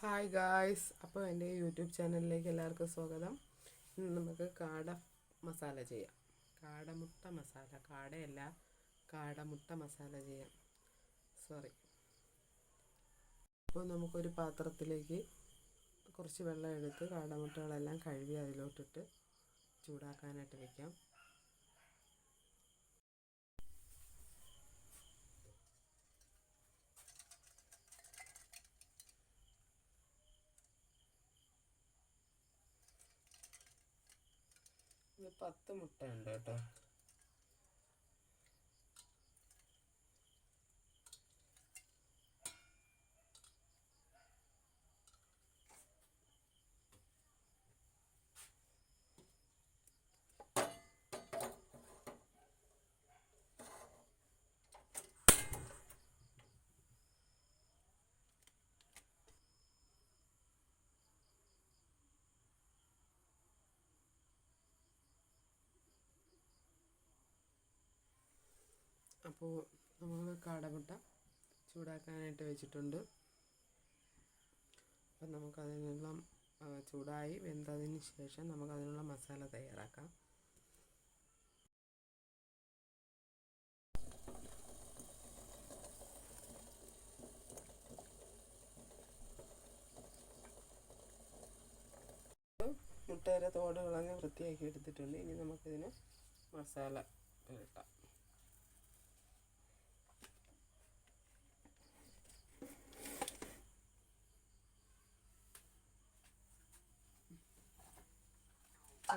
Hi guys അപ്പോൾ എന്റെ YouTube ചാനലിലേക്ക് എല്ലാവർക്കും സ്വാഗതം. ഇന്ന് നമുക്ക് കാട മസാല ചെയ്യാം. കാടമുട്ട മസാല. കാടയല്ല കാടമുട്ട മസാല ചെയ്യാം. സോറി അപ്പോൾ നമുക്കൊരു പാത്രത്തിലേക്ക് കുറച്ച് വെള്ളം എടുത്ത് കാടമുട്ടകളെല്ലാം കഴുകി അതിലോട്ടിട്ട് ചൂടാക്കാനായിട്ട് വെക്കാം. ഇത് പത്ത് മുട്ടയുണ്ട് കേട്ടോ. അപ്പോൾ നമ്മൾ കാടമുട്ട ചൂടാക്കാനായിട്ട് വെച്ചിട്ടുണ്ട്. അപ്പം നമുക്കതിനുള്ള ചൂടായി വെന്തതിന് ശേഷം നമുക്കതിനുള്ള മസാല തയ്യാറാക്കാം. മുട്ടയുടെ തോട് കളഞ്ഞ് വൃത്തിയാക്കി എടുത്തിട്ടുണ്ട്. ഇനി നമുക്കിതിന് മസാല പുരട്ടാം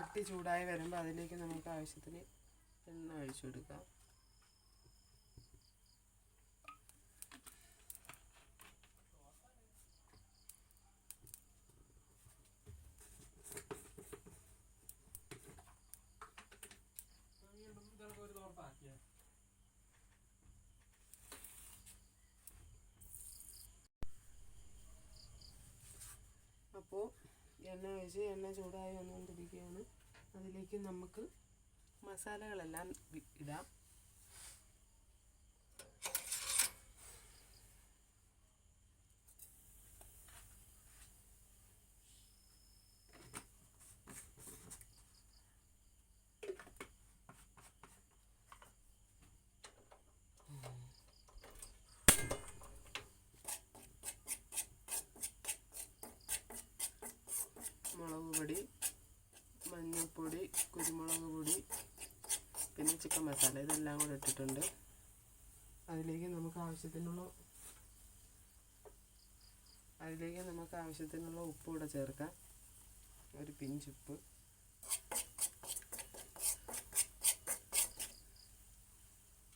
ചട്ടി ചൂടായി വരുമ്പോൾ അതിലേക്ക് നമുക്ക് ആവശ്യത്തിന് എണ്ണ ഒഴിച്ചു കൊടുക്കാം. അപ്പോൾ എണ്ണ ഒഴിച്ച് എണ്ണ ചൂടായി വന്നുകൊണ്ടിരിക്കുകയാണ് അതിലേക്ക് നമുക്ക് മസാലകളെല്ലാം ഇടാം. മുളക് പൊടി മഞ്ഞൾപ്പൊടി കുരുമുളക് പൊടി പിന്നെ ചിക്കൻ മസാല ഇതെല്ലാം കൂടെ ഇട്ടിട്ടുണ്ട്. അതിലേക്ക് നമുക്ക് ആവശ്യത്തിനുള്ള അതിലേക്ക് നമുക്ക് ആവശ്യത്തിനുള്ള ഉപ്പ് കൂടെ ചേർക്കാം. ഒരു പിഞ്ചുപ്പ്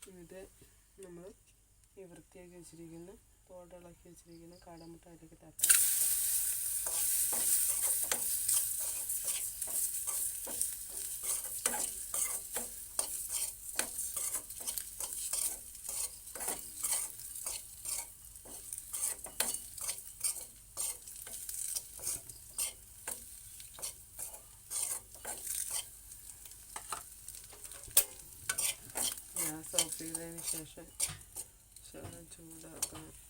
എന്നിട്ട് നമ്മൾ ഈ വൃത്തിയാക്കി വെച്ചിരിക്കുന്ന തോട്ടിളക്കി വെച്ചിരിക്കുന്ന കാടമുട്ട അതിലേക്ക് തട്ടാം. Nasıl bir şey şey. Şöyle tüm dağlar.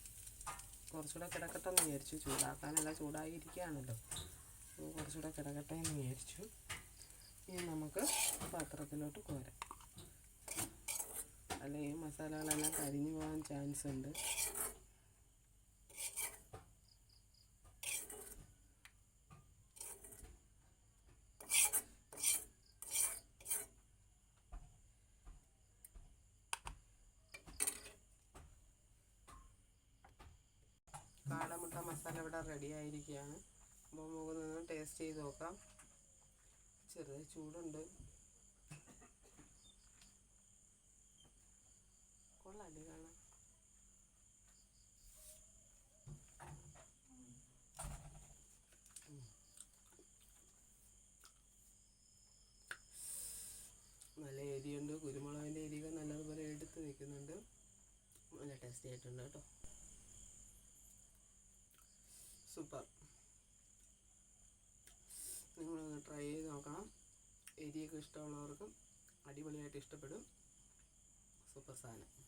കുറച്ചുകൂടെ കിടക്കട്ടെ എന്ന് വിചാരിച്ചു. ചൂടാക്കാനല്ല ചൂടായിരിക്കുകയാണല്ലോ. അപ്പോൾ കുറച്ചുകൂടെ കിടക്കട്ടെ എന്ന് വിചാരിച്ചു. ഇനി നമുക്ക് പാത്രത്തിലോട്ട് കോരാം. അല്ലെങ്കിൽ മസാലകളെല്ലാം കരിഞ്ഞു പോകാൻ ചാൻസ് ഉണ്ട് ഇവിടെ റെഡി ആയിരിക്കുകയാണ് അപ്പോൾ നമുക്ക് നിന്ന് ടേസ്റ്റ് ചെയ്ത് നോക്കാം. ചെറിയ ചൂടുണ്ട്. കൊള്ളാല്ലേ കാണാൻ. നല്ല എരിയുണ്ട്. കുരുമുളകിന്റെ എരിയൊക്കെ നല്ലതുപോലെ എടുത്ത് നിൽക്കുന്നുണ്ട് നല്ല ടേസ്റ്റി ആയിട്ടുണ്ട് കേട്ടോ. സൂപ്പർ. നിങ്ങളൊന്ന് ട്രൈ ചെയ്ത് നോക്കണം. എരിയൊക്കെ ഇഷ്ടമുള്ളവർക്കും അടിപൊളിയായിട്ട് ഇഷ്ടപ്പെടും. സൂപ്പർ സാധനം.